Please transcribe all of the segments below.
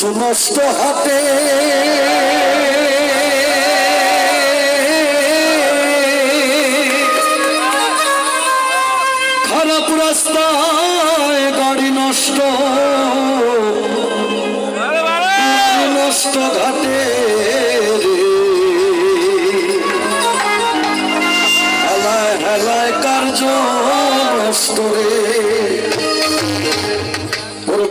সুনষ্ট হাতে। খারাপ রাস্তায় গাড়ি নষ্ট। নষ্ট ঘাটে হেলায় হেলায় কার্য নষ্ট রে।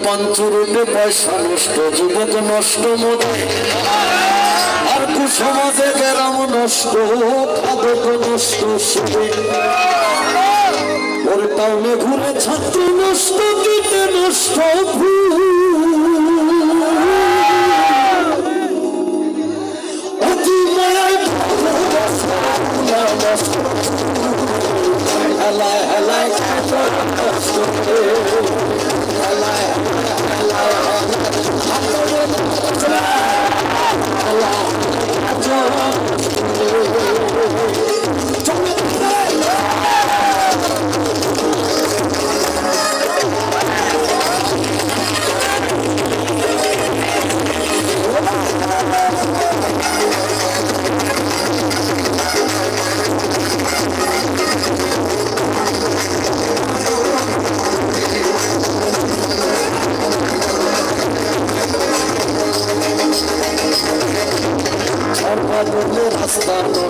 পঞ্চরূপে পয়সা নষ্ট যুবক নষ্ট মনে আর কুসমাজে গেরাম নষ্ট খাদক নষ্ট শুনে ওর টাউনে ঘুরে ছাত্র নষ্ট, দিতে নষ্ট অতি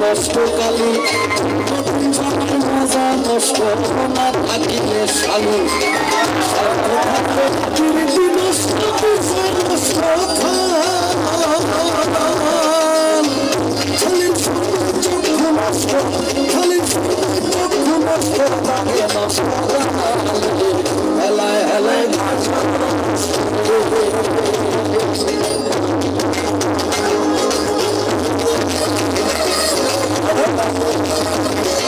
নষ্ট কালি। নতুন জামার মজা নষ্ট না থাকিলে কীর্তি নষ্ট বিচার নষ্ট খালি すいません。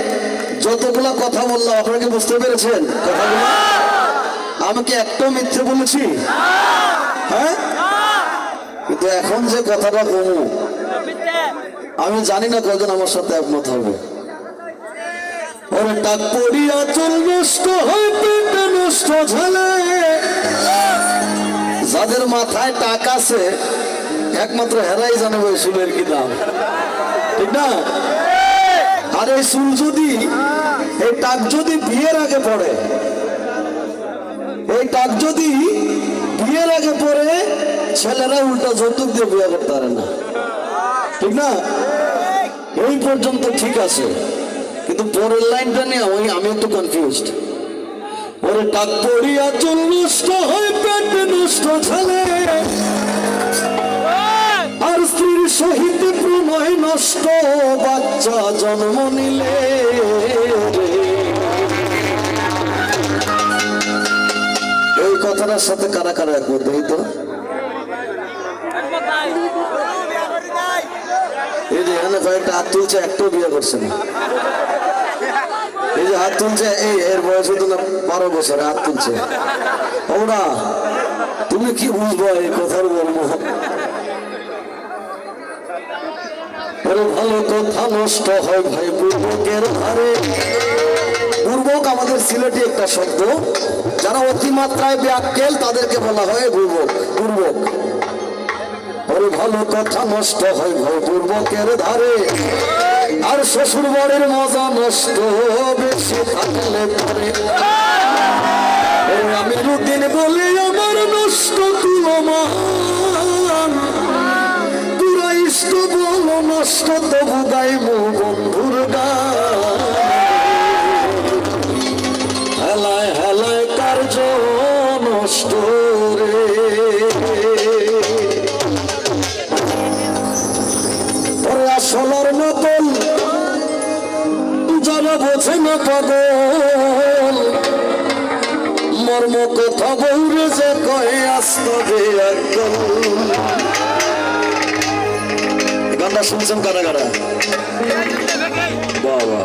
যতগুলা কথা বললাম, আপনারা কি বুঝতে পেরেছেন? কথাগুলো? আমি কি একটাও মিথ্যে বলেছি? হ্যাঁ? কিন্তু এখন যে কথাটা বলব আমি জানি না কজন আমার সাথে একমত হবে। ওরে পড়িয়া নষ্ট হয় নষ্ট ঝালে। যাদের মাথায় টাক আছে, একমাত্র হেরাই জানে ওই চুলের কি দাম। ঠিক না? আর এই চুল যদি এই টাক যদি বিয়ের আগে পড়ে। এই টাক যদি বিয়ের আগে পড়ে, ছেলেরা উল্টা যৌতুক দিয়ে বিয়ে করতে পারে না। ঠিক না? এই পর্যন্ত ঠিক আছে। কিন্তু পরের লাইনটা নিয়ে আমি আমি একটু কনফিউজড ওরে টাক পড়িয়া চুল নষ্ট হয়, পেট নষ্ট ছেলে। বাচ্চা জন্ম নিলে এই কথাটার সাথে কারা কারা একমত এই তো? এই যে এখানে কয়েকটা হাত তুলছে, একটাও বিয়ে করছে না। এই যে হাত তুলছে, এই, এর বয়স হতো না বারো বছরে, হাত তুলছে। ওরা তুমি কি বুঝব এই কথার বলব আরে ভালো কথা নষ্ট হয় ভাই, পূর্বকের ধারে পূর্বক আমাদের সিলেটি একটা শব্দ, যারা অতিমাত্রায় ব্যাকেল, তাদেরকে বলা হয় পূর্বক পূর্বক। আরে ভালো কথা নষ্ট হয় ভাই, পূর্বকের ধারে। আর শ্বশুর বাড়ির মজা নষ্ট বেশি থাকলে পরে। আমি রুদিন বলে, আমার নষ্ট তুলমান নষ্ট তবু গাইব বন্ধুর হেলায় হেলায় কার্য নষ্ট রে। ওরে আসলের নকল যারা বোঝে না পাগল। মর্ম কথা বৌরে যে কয়ে আসতে একদম গানটা শুনছেন কারা কারা? বাবা